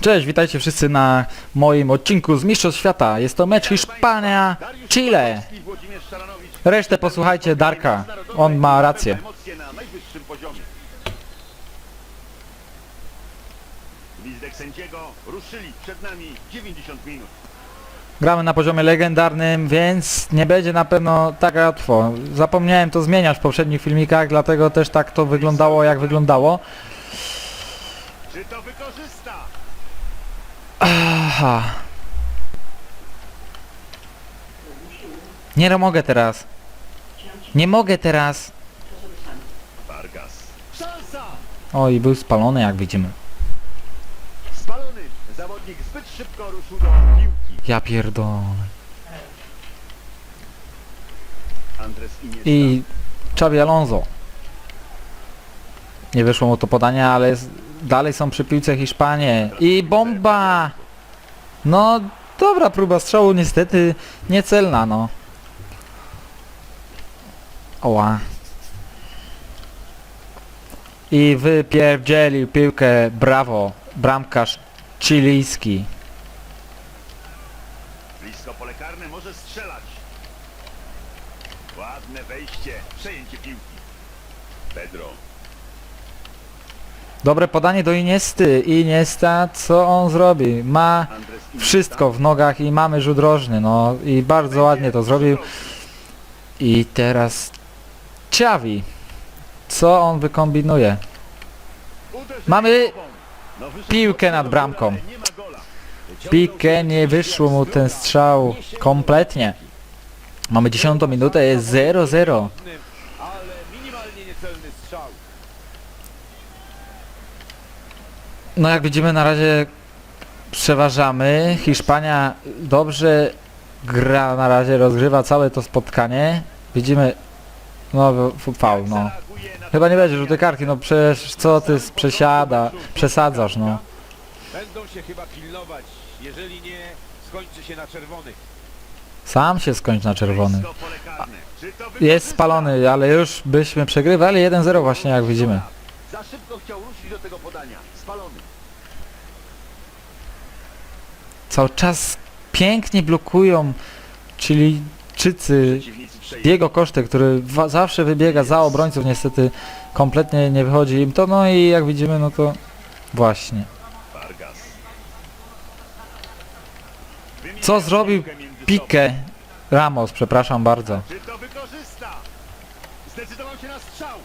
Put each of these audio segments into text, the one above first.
Cześć, witajcie wszyscy na moim odcinku z Mistrzostw Świata. Jest to mecz Hiszpania-Chile. Resztę posłuchajcie Darka, on ma rację. Emocje na najwyższym poziomie. Gwizdek sędziego ruszyli przed nami 90 minut. Gramy na poziomie legendarnym, więc nie będzie na pewno tak łatwo. Zapomniałem to zmieniać w poprzednich filmikach, dlatego też tak to wyglądało jak wyglądało. Czy to? Nie mogę teraz. Nie mogę teraz. Oj, był spalony jak widzimy. Spalony. Zawodnik zbyt szybko ruszył do piłki. Ja pierdolę. I Xabi Alonso. Nie wyszło mu to podanie, ale dalej są przy piłce Hiszpanie. I bomba! No, dobra próba strzału, niestety niecelna, no. Oła. I wypierdzielił piłkę, brawo, bramkarz chilijski. Blisko pole karne może strzelać. Ładne wejście. Przejęcie piłki. Pedro. Dobre podanie do Iniesty. Iniesta, co on zrobi? Ma wszystko w nogach i mamy rzut rożny, no i bardzo ładnie to zrobił. I teraz Ciawi. Co on wykombinuje? Mamy piłkę nad bramką. Pikę nie wyszło mu ten strzał kompletnie. Mamy 10 minutę, jest 0-0. Ale minimalnie niecelny strzał. No jak widzimy na razie przeważamy. Hiszpania dobrze gra na razie, rozgrywa całe to spotkanie. Widzimy, no faul, no. Chyba nie będzie żółtej kartki, no przecież co ty z- przesiada, przesadzasz, no. Będą się chyba pilnować. Jeżeli nie, skończy się na czerwonych. Sam się skończ na czerwony. Jest spalony, ale już byśmy przegrywali 1-0 właśnie jak widzimy. Za szybko chciał ruszyć do tego podania. Spalony. Cały czas pięknie blokują Chilijczycy. Diego Kosztę, który zawsze wybiega za obrońców, niestety kompletnie nie wychodzi im to, no i jak widzimy, no to właśnie. Co zrobił. Pique Ramos, przepraszam bardzo.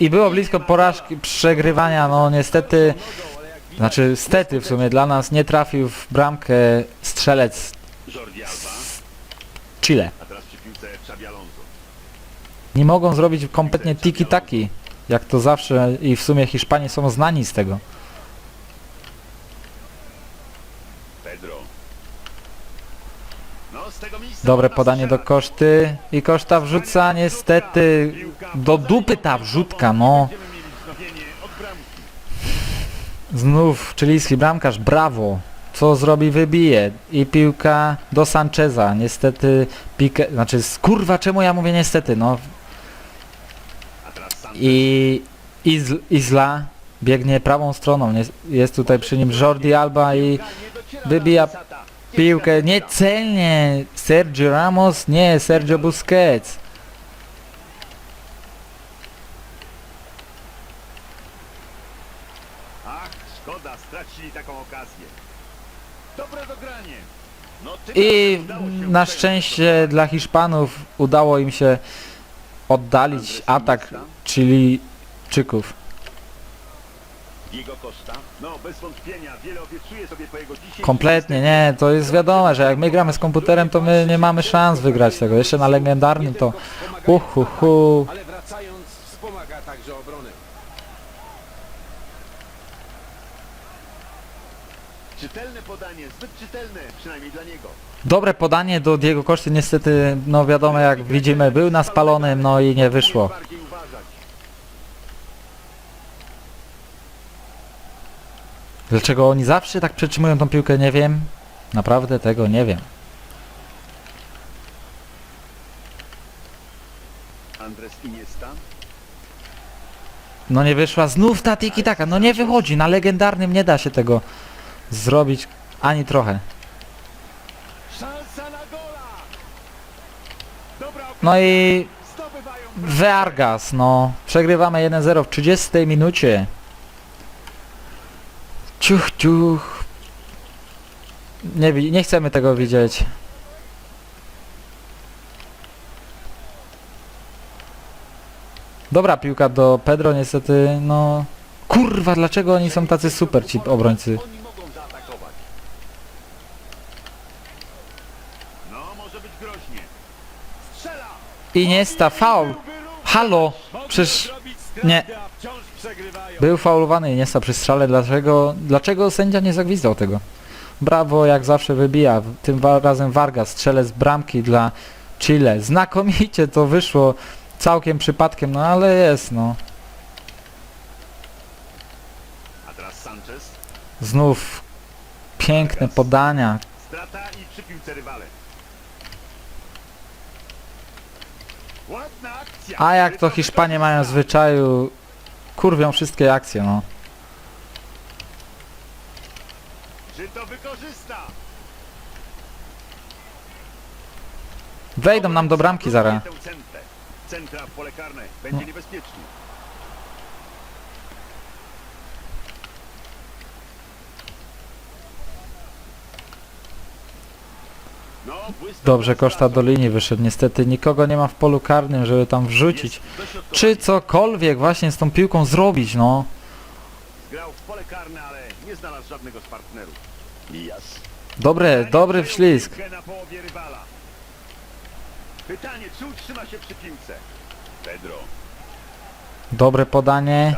I było blisko porażki, przegrywania, no niestety, znaczy stety w sumie dla nas nie trafił w bramkę strzelec Jordi Alba. Chile. A teraz przy piłce Xabi Alonso. Nie mogą zrobić kompletnie tiki-taki, jak to zawsze i w sumie Hiszpanie są znani z tego. Pedro. No, z tego miejsca Dobre można podanie do strzelać. Koszty i Koszta wrzuca niestety do dupy ta wrzutka, no. Będziemy mieli wznowienie od bramki. Znów chilijski bramkarz, brawo. Co zrobi, wybije. I piłka do Sancheza. Niestety Pique, znaczy kurwa czemu ja mówię niestety, no. I Izl, Izla biegnie prawą stroną. Nie, jest tutaj przy nim Jordi Alba i wybija piłkę niecelnie. Sergio Ramos, nie, Sergio Busquets. Taką okazję. Dobre dogranie. No, tym I razem udało się na szczęście dla Hiszpanów udało im się oddalić atak Chilijczyków. Diego Costa. No, bez wątpienia, wiele obiecuje sobie po jego dzisiejszym Kompletnie nie, to jest wiadome, że jak my gramy z komputerem, to my nie mamy szans wygrać tego. Jeszcze na legendarnym to uhuhu. Ale wracając, wspomaga także obronę. Czytelne podanie, zbyt czytelne, przynajmniej dla niego. Dobre podanie do Diego Koszty, niestety, no wiadomo jak widzimy, był na spalonym, no i nie wyszło. Bardziej uważać. Dlaczego oni zawsze tak przytrzymują tą piłkę, nie wiem. Naprawdę tego nie wiem. Andres Iniesta. No nie wyszła znów ta tiki taka, no nie wychodzi, na legendarnym nie da się tego zrobić. Ani trochę. No i Vargas, no. Przegrywamy 1-0 w 30 minucie. Ciuch, ciuch. Nie, nie chcemy tego widzieć. Dobra piłka do Pedro, niestety, no... Kurwa, dlaczego oni są tacy super, ci obrońcy? Oni mogą zaatakować. No, może być groźnie. Strzela! Iniesta, faul. Halo, przecież nie. Był faulowany Iniesta przy strzale, dlaczego, dlaczego sędzia nie zagwizdał tego? Brawo, jak zawsze wybija, tym razem Vargas, strzelec bramki dla Chile. Znakomicie to wyszło, całkiem przypadkiem, no ale jest, no. Znów piękne podania. I. A jak to Hiszpanie mają w zwyczaju, kurwią wszystkie akcje, no. Czy to wykorzysta? Wejdą nam do bramki zaraz. Centra w pole karne. Będzie No. niebezpiecznie. Dobrze, Koszta do linii wyszedł. Niestety nikogo nie ma w polu karnym, żeby tam wrzucić. Czy cokolwiek właśnie z tą piłką zrobić, no. Grał w pole karne, ale nie znalazł żadnego z partnerów. Jas. Dobre, dobry wślizg. Na połowie rywala. Pytanie, czy utrzyma się przy piłce? Pedro. Dobre podanie.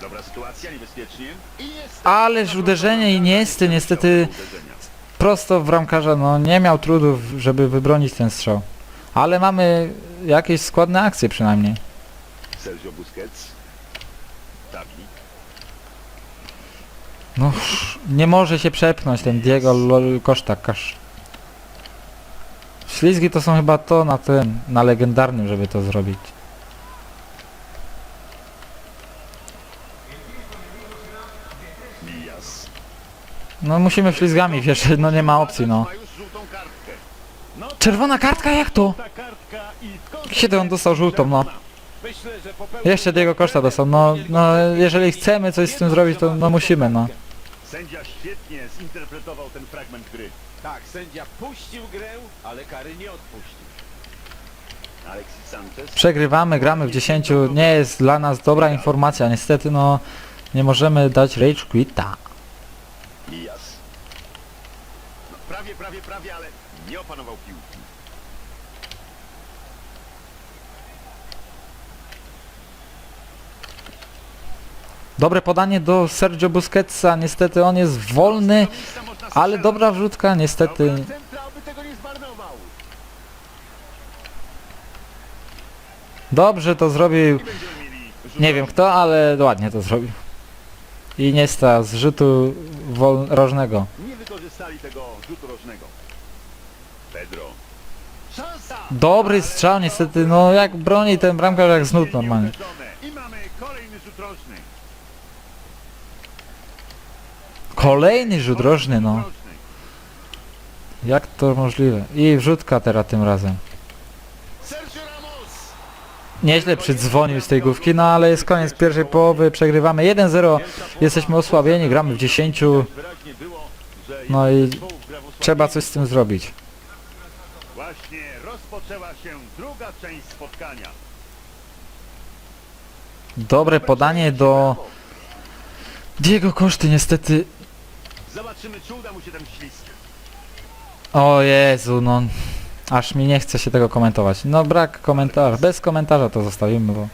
Dobra sytuacja, niebezpiecznie. I jest... Ależ uderzenie Iniesty, niestety Uderzenia. Prosto w bramkarza, no nie miał trudów, żeby wybronić ten strzał. Ale mamy jakieś składne akcje przynajmniej. Sergio Busquets. No nie może się przepchnąć ten Diego Lol Koszta Kasz. Ślizgi to są chyba to na tym, na legendarnym, żeby to zrobić. No musimy ślizgami wiesz, no nie ma opcji, no. Czerwona kartka, jak to? i Kiedy on dostał żółtą, no? Jeszcze Diego Koszta dostał, no, no jeżeli chcemy coś z tym zrobić, to no musimy, no. Sędzia świetnie zinterpretował ten fragment gry. Tak, sędzia puścił grę, ale kary nie odpuścił. Alexis Sanchez. Przegrywamy, gramy w 10, nie jest dla nas dobra informacja, niestety no nie możemy dać rage quita. No, prawie, prawie, ale nie opanował piłki. Dobre podanie do Sergio Busquetsa, niestety on jest wolny, ale dobra wrzutka, niestety. Dobra centra, aby tego nie zmarnował. Dobrze to zrobił, I będziemy mieli rzut nie wiem kto, ale ładnie to zrobił. Iniesta z rzutu wol- rożnego. Wykorzystali tego rzutu rożnego. Pedro. Szansa! Dobry strzał, niestety, no jak broni ten bramkarz jak znów normalnie. I mamy kolejny rzut rożny. Kolejny rzut rożny, no. Jak to możliwe? I wrzutka teraz tym razem. Sergio Ramos! Nieźle przydzwonił z tej główki, no ale jest koniec pierwszej połowy, przegrywamy 1-0, jesteśmy osłabieni, gramy w 10, Wyraźnie było, że no i trzeba coś z tym zrobić. Właśnie rozpoczęła się druga część spotkania. Dobre podanie do Diego Koszty, niestety, Zobaczymy, czy uda mu się ten ślizg. o Jezu, no, aż mi nie chce się tego komentować. No brak komentarza, bez komentarza to zostawimy, bo...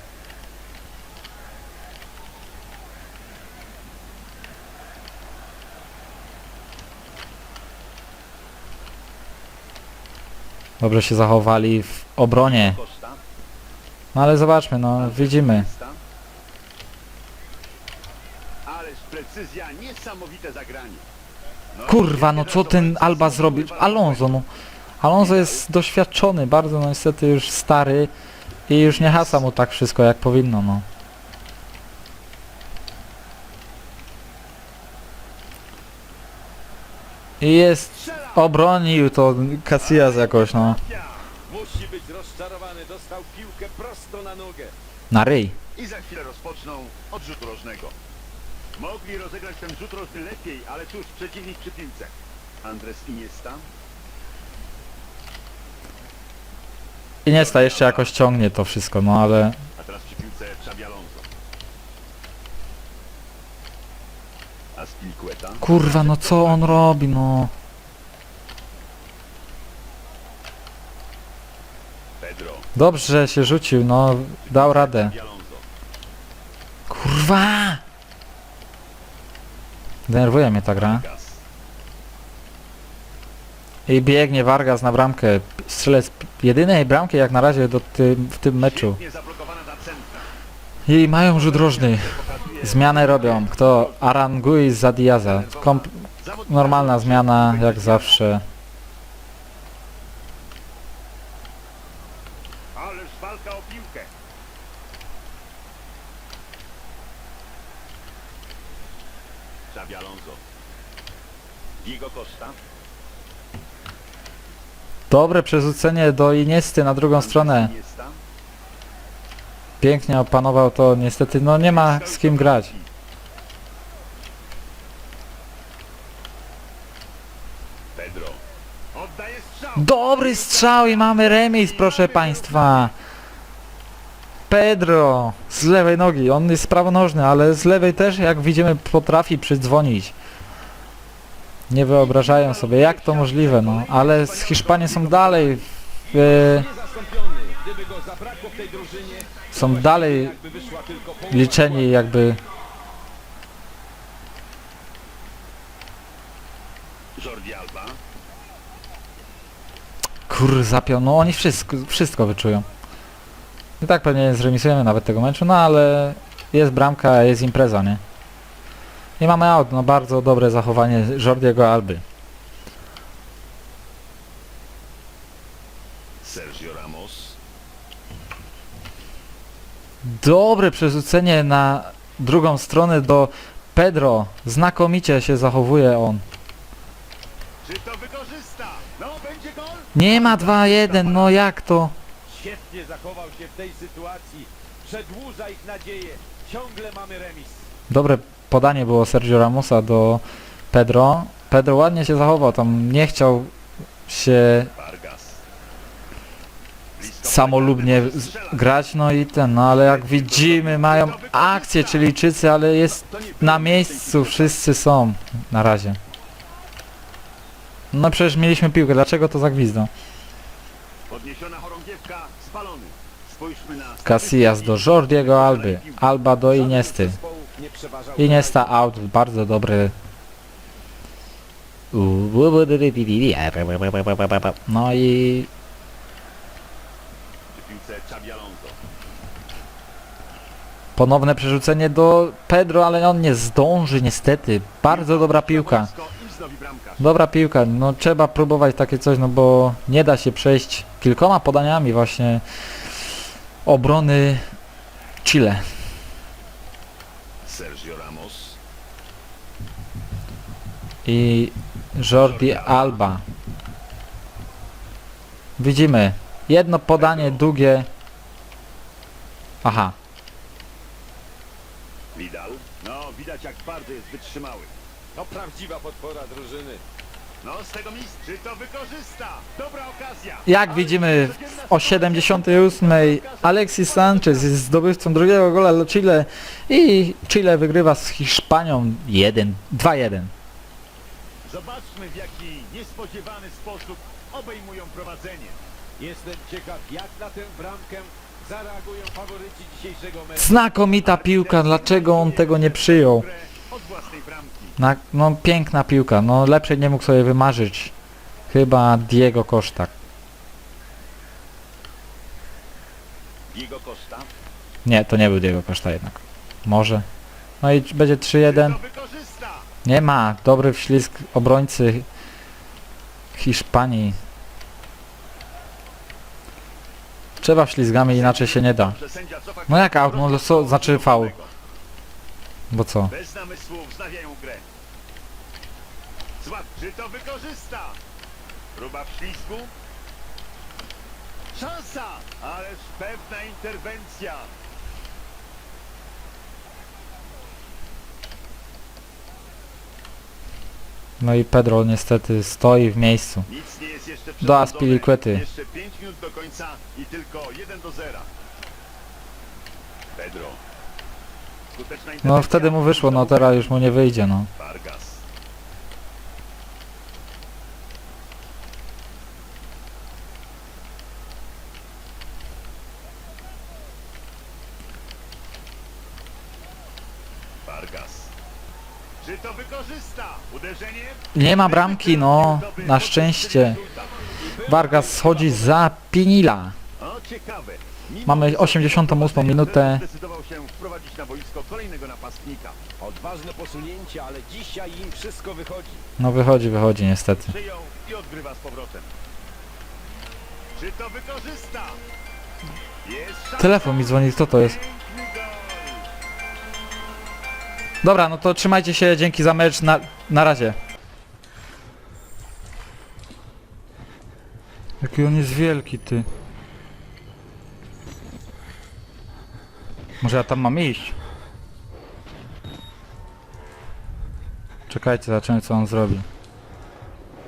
Dobrze się zachowali w obronie. No ale zobaczmy, no widzimy. Koszta. Ależ precyzja, niesamowite zagranie. No, Kurwa, no co ten Alba zrobił? Alonso, no. Alonso jest doświadczony, bardzo no niestety już stary i już nie hasa mu tak wszystko jak powinno, no. I jest... Obronił to Casillas jakoś, no. Musi być rozczarowany, dostał piłkę prosto na nogę. Na ryj. I za chwilę rozpoczną od rzutu rożnego. Mogli rozegrać ten rzut rożny lepiej, ale cóż, przeciwnik przy piłce. Andres Iniesta. Iniesta jeszcze jakoś ciągnie to wszystko, no ale... A teraz przy piłce Xabi Alonso. Aspilicueta. Kurwa, no co on robi, no. Pedro. Dobrze się rzucił, no. Dał radę. Alonso. Kurwa! Denerwuje mnie ta gra. Vargas. I biegnie Vargas na bramkę. Strzelec jedynej bramki jak na razie do tym, w tym meczu. Świetnie zablokowana na centra. I mają rzut rożny. Zmianę robią. Kto? Arangui za Diaza. Komp normalna zmiana, jak zawsze. Ależ walka o piłkę. Xabi Alonso. Diego Costa. Dobre przerzucenie do Iniesty na drugą stronę. Iniesta. Pięknie opanował to. Niestety, no nie ma z kim grać. Pedro. Oddaje strzał. Dobry strzał i mamy remis, proszę państwa. Pedro z lewej nogi, on jest prawonożny, ale z lewej też jak widzimy potrafi przydzwonić. Nie wyobrażają sobie jak to możliwe, no, ale z Hiszpanii są dalej w, są dalej liczeni jakby kur zapiął, no oni wszystko, wszystko wyczują. I tak pewnie zremisujemy nawet tego meczu, no ale jest bramka, jest impreza, nie? I mamy out, no bardzo dobre zachowanie Jordiego Alby. Sergio Ramos. Dobre przerzucenie na drugą stronę do Pedro. Znakomicie się zachowuje on. Czy to wykorzysta? No, będzie gol? Nie ma 2-1, no jak to? Świetnie zachował się w tej sytuacji. Przedłuża ich nadzieję. Ciągle mamy remis. Dobre podanie było Sergio Ramosa do Pedro. Pedro ładnie się zachował, tam nie chciał się samolubnie grać, no i ten, no ale jak widzimy mają akcję Chilijczycy, ale jest na miejscu, wszyscy są na razie. No przecież mieliśmy piłkę, dlaczego to zagwizdą? Podniesiona chorągiewka, spalony. Spójrzmy na... Casillas do Jordiego Alby, Alba do Iniesty. Iniesta out, bardzo dobry. No i Przy piłce Xabi Alonso. Ponowne przerzucenie do Pedro, ale on nie zdąży niestety. Bardzo dobra piłka. Dobra piłka, no trzeba próbować takie coś, no bo nie da się przejść kilkoma podaniami właśnie obrony Chile. Sergio Ramos. i Jordi Alba. Widzimy jedno podanie długie. Aha, Vidal. No, widać jak bardzo jest wytrzymały. To prawdziwa podpora drużyny. No, z tego miejsca. Czy to wykorzysta? Dobra okazja. jak widzimy o 78 Alexis Sanchez jest zdobywcą drugiego gola dla Chile i Chile wygrywa z Hiszpanią 1 2-1. Zobaczmy w jaki niespodziewany sposób obejmują prowadzenie. Jestem ciekaw, jak na tę bramkę Znakomita piłka, dlaczego on tego nie przyjął? Na, no piękna piłka, no lepszej nie mógł sobie wymarzyć. Chyba Diego Costa. Diego Costa. Nie, to nie był Diego Costa jednak. Może. No i będzie 3-1. Czy to wykorzysta? Nie ma. Dobry wślizg obrońcy Hiszpanii. Trzeba wślizgami, inaczej się nie da. No jak out? No to co, znaczy faul. Bo co? Bez namysłu wznawiają grę. Złap, czy to wykorzysta? Próba wślizgu? Szansa! Ależ pewna interwencja! No i Pedro niestety stoi w miejscu. Nic nie jest jeszcze Do. Aspilicuety. Jeszcze 5 minut do końca i tylko 1 do 0. Pedro. Skuteczna No interwencja. wtedy mu wyszło, no teraz już mu nie wyjdzie, no. Vargas. Czy to wykorzysta? Uderzenie? Nie ma bramki, no, na szczęście. Vargas schodzi za Pinila. Mamy wysokiego 88 prowadzenia minutę. No wychodzi, wychodzi niestety. Przyjął i odgrywa z powrotem. Czy to wykorzysta? Jest szansa. Telefon mi dzwoni, kto to jest? Dobra, no to trzymajcie się, dzięki za mecz, na, na razie. Jaki on jest wielki, ty. Może ja tam mam iść? Czekajcie, zobaczymy co on zrobi.